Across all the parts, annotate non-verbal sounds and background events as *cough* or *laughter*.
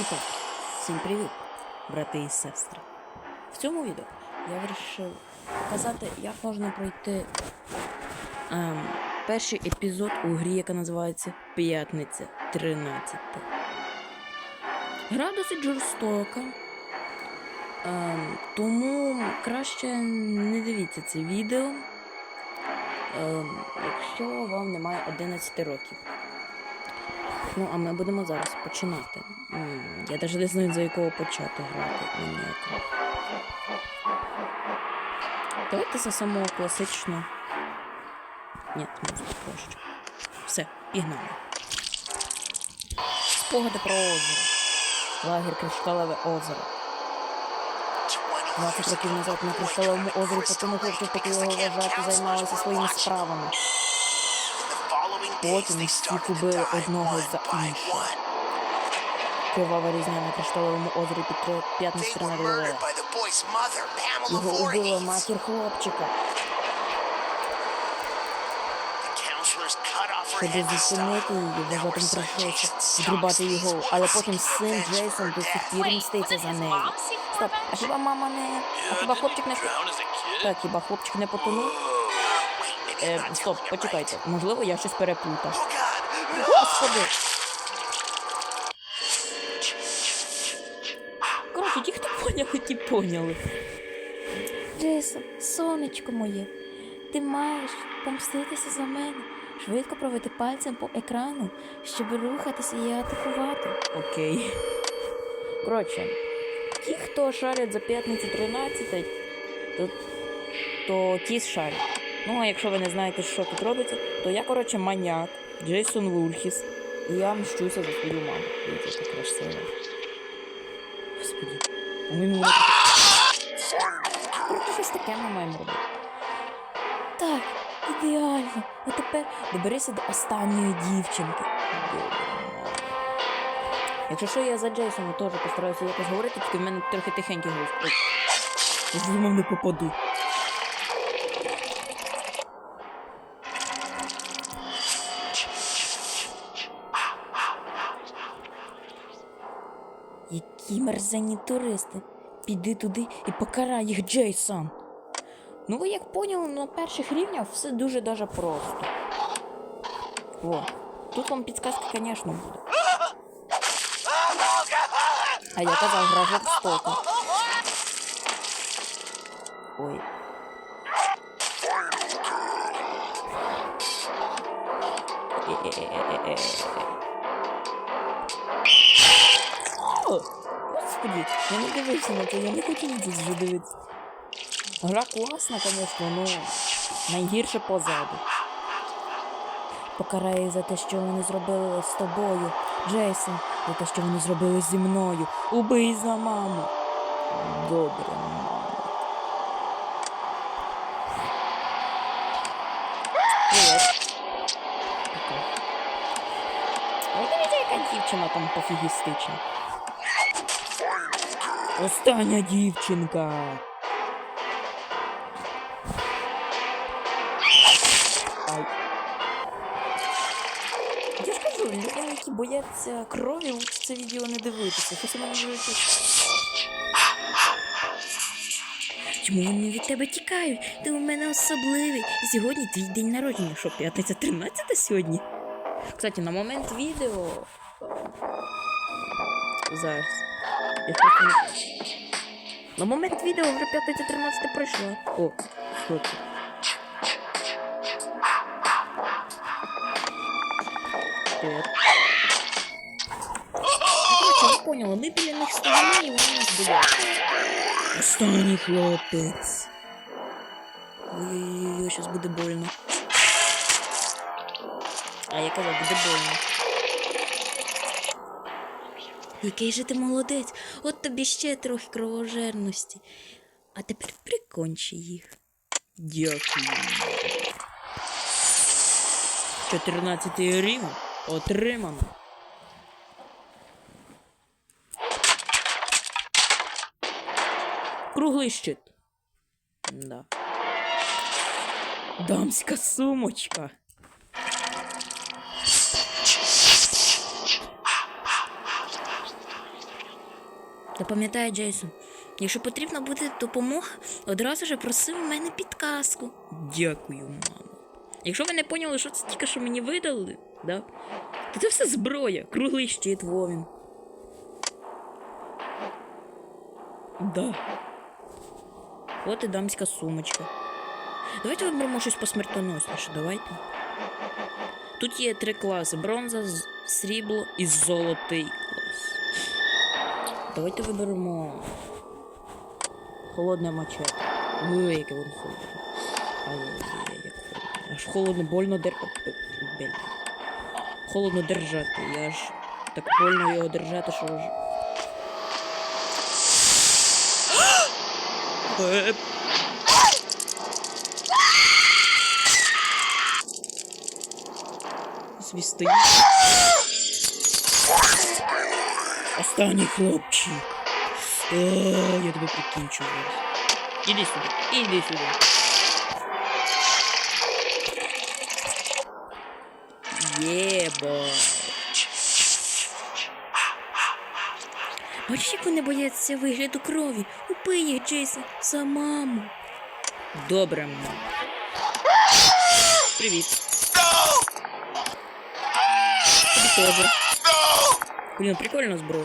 І всім привіт, брати і сестри. В цьому відео я вирішив показати, як можна пройти ем, перший епізод у грі, яка називається П'ятниця 13. Гра досить жорстока. Ем, тому краще не дивіться це відео, ем, якщо вам немає 11 років. Ну, а ми будемо зараз починати. Я навіть не знаю, за якого почати грати. Давайте за самого класичного. Ні, можна проще. Все, пігнали. Спогади про озеро. Лагер Кришталеве озеро. 20 років назад на Кришталевому озері потім хлопці, поки його вважати, займалися своїми справами. Потім всіх убили одного за іншого. Кривава різня на Кришталевому озері під п'ятницю Його убила матір хлопчика. Щоб зупинити її, вважатим прийшлося відрубати його, але потім син Джейсон до сих пір мститься за нею. Стоп, а хіба мама не. А хіба хлопчик не. Так, хіба хлопчик не потонув? Е, стоп, почекайте. Можливо, я щось переплутав. Господи. Коротше, ті, хто поняли, ті поняли. Джейсон, сонечко моє, ти маєш помститися за мене, швидко провести пальцем по екрану, щоб рухатися і атакувати. Окей. Коротше, ті, хто шарять за п'ятницю 13, то, то ті шарять. Ну, а якщо ви не знаєте, що тут робиться, то я, коротше, маняк, Джейсон Вулхіс, і я мщуся за свою маму. Дивіться, яка красива. Господи, вона щось таке ми маємо робити. Так, ідеально. А тепер доберися до останньої дівчинки. Якщо що, я за Джейсона теж постараюся якось говорити, тільки в мене трохи тихенький голос. Я думав, не попаду. Які мерзенні туристи. Піди туди і покарай їх, Джейсон. Ну, ви як поняли, на перших рівнях все дуже даже просто. О, тут вам підказка, звісно, буде. А я казав, гра жорстока. Ой. Е-е-е-е-е. Господи, я не дивився на це, я не на вже дивитися. Гра класна, звісно, але найгірше позаду. Покарай їх за те, що вони зробили з тобою, Джейсон, за те, що вони зробили зі мною. Убий за маму. Добре, мама. Привет. Ой, дивіться, яка дівчина там пофігістична. Остання дівчинка. Ай. Я ж кажу, людям, які бояться крові, лучше це відео не дивитися. Щось мене вже Чому вони від тебе тікають? Ти у мене особливий. Сьогодні твій день народження. Що, п'ятниця 13 сьогодні? Кстати, на момент відео. Зараз. Я не... На момент відео вже п'ятниця 13 пройшла. О, що це? Привет. Короче, я них стоїмо і вони нас бояться. Останній хлопець. Ой-ой-ой, щас буде больно. А я казав, буде больно. Який же ти молодець, от тобі ще трохи кровожерності. А тепер прикончи їх. Дякую. 14 рівень отримано. Круглий щит. Да. Дамська сумочка. Запам'ятай, Джейсон, якщо потрібна буде допомога, одразу ж проси в мене підказку. Дякую, мамо. Якщо ви не поняли, що це тільки що мені видали, да? то це все зброя, круглий щит Вовін. Да. От і дамська сумочка. Давайте виберемо щось посмертоносніше, давайте. Тут є три класи: бронза, срібло і золотий. Давайте виберемо холодне мачете. Ой, яке воно холодне. Ай-яй-яй. Аж холодно, больно дер... Блін. Холодно держати. Я аж так больно його держати, що аж. *gasps* Свісти. Останній хлопчик. О, я тебе прикінчу. Іди сюди, іди сюди. Єба. Бачиш, як вони бояться вигляду крові. Убий їх, Джейсон, за маму. Добре, мам. Привіт. Тобі теж. Блін, прикольна зброя.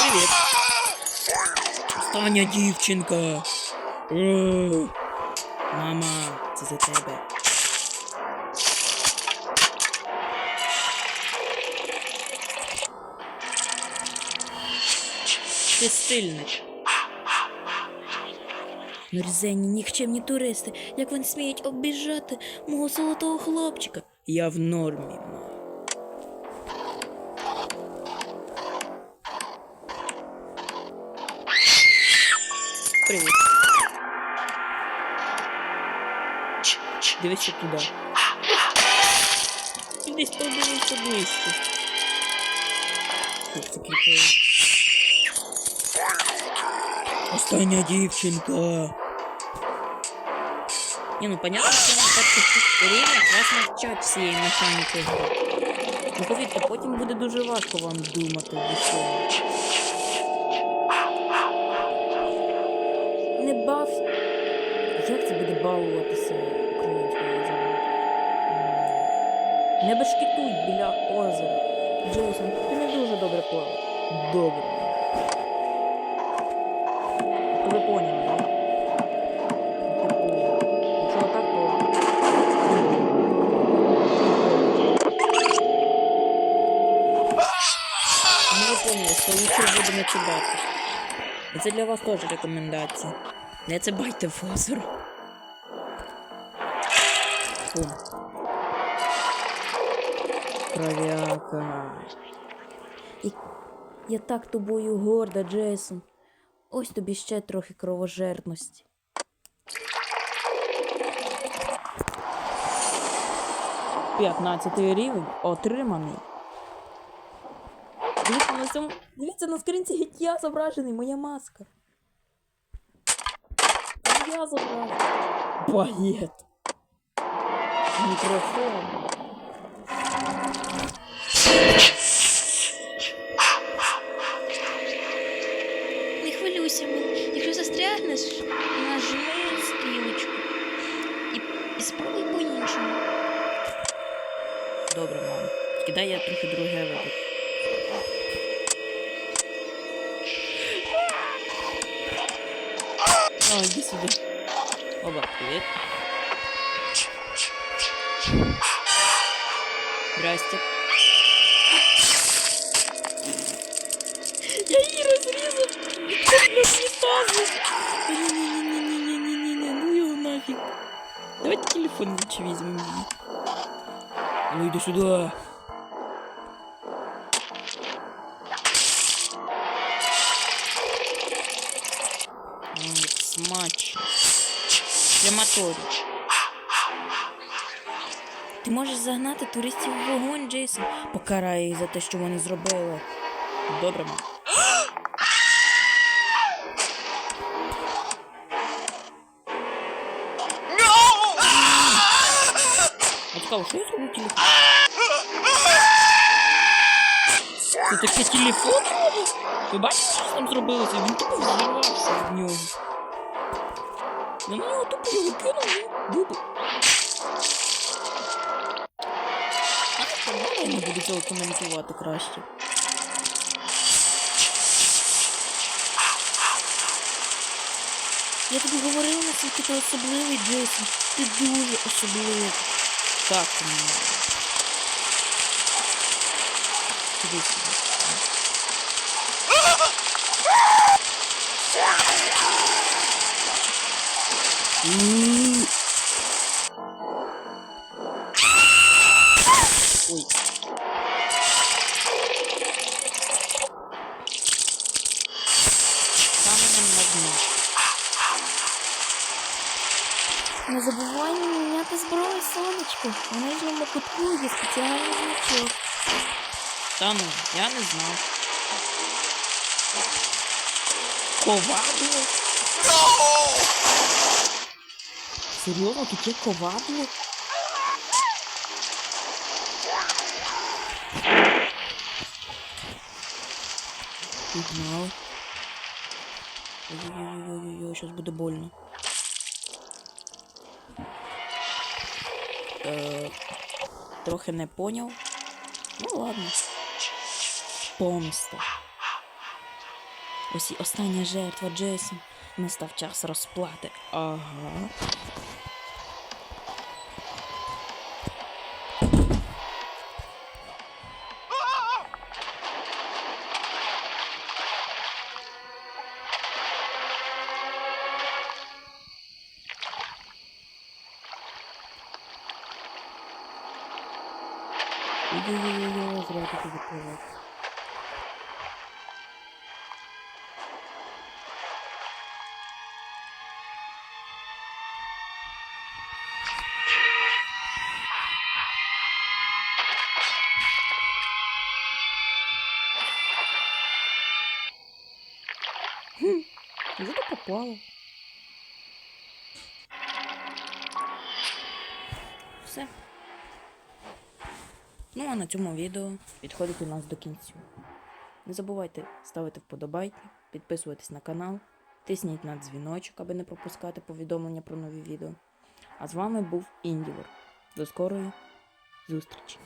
Привіт. Остання дівчинка. Мама, це за тебе. Ти стильник. Мерзенні, нікчемні туристи, як вони сміють обіжати мого золотого хлопчика. Я в нормі, мам. Дивися туди. Десь подивися ближче. Як це кріпає. Остання дівчинка. Ні, ну понятно, що на перших рівнях вас навчать всієї механіки. Ну повірте, потім буде дуже важко вам думати цього. Не бав. Як це буде бавуватися Не бешкетуй біля озера. Джейсон, ти не дуже добре плавав. Добре. Ви поняли, да? Типу, якщо отак, то. Ну це для вас теж рекомендація. Не це байте в озеро. Фу. Кровяка. І... Я так тобою горда, Джейсон. Ось тобі ще трохи кровожерності. П'ятнадцятий рівень отриманий. Дивіться на цьому. Дивіться на скринці геть я зображений, моя маска. Я зображений. Багет. Мікрофон. Не хвилюйся. Якщо застрягнеш, нажми стрілочку. І, і спробуй по-іншому. Добре, мам. Тільки дай я трохи друге випадку. А, иди сюда. Оба, привет. Здрасте. Я її розрізав. Це для унітазу. Ні-ні-ні-ні-ні-ні-ні, ну його нафіг. Давайте телефон лучше візьмемо. її. А Ну иди сюда. М, Смачно. Ти можеш загнати туристів в вогонь, Джейсон. Покарай їх за те, що вони зробили. Добре, мам. Сказав, що я зроблю телефон? Це таке телефон? Ви бачите, що там зробилося? Він тупо взірвався в нього. На нього тупо його кинув, він буде. Не буду цього коментувати краще. Я тобі говорила, наскільки ти особливий, Джейсон. Ти дуже особливий. Так, іди сюди. Забувай міняти зброю, сонечко. У нижньому кутку є спеціальний значок. Та ну, я не знав. Ковадло? Серйозно, тут є ковадло? Пігнали. Ой-ой-ой, щось буде больно. Е, трохи не поняв. Ну ладно. Помста. Ось і остання жертва Джейсон. Настав час розплати. Ага. Ой-ой-ой, зря тут відкривати. Хм. Все. Ну а на цьому відео підходить у нас до кінцю. Не забувайте ставити вподобайки, підписуватись на канал, тисніть на дзвіночок, аби не пропускати повідомлення про нові відео. А з вами був Індівор. До скорої зустрічі!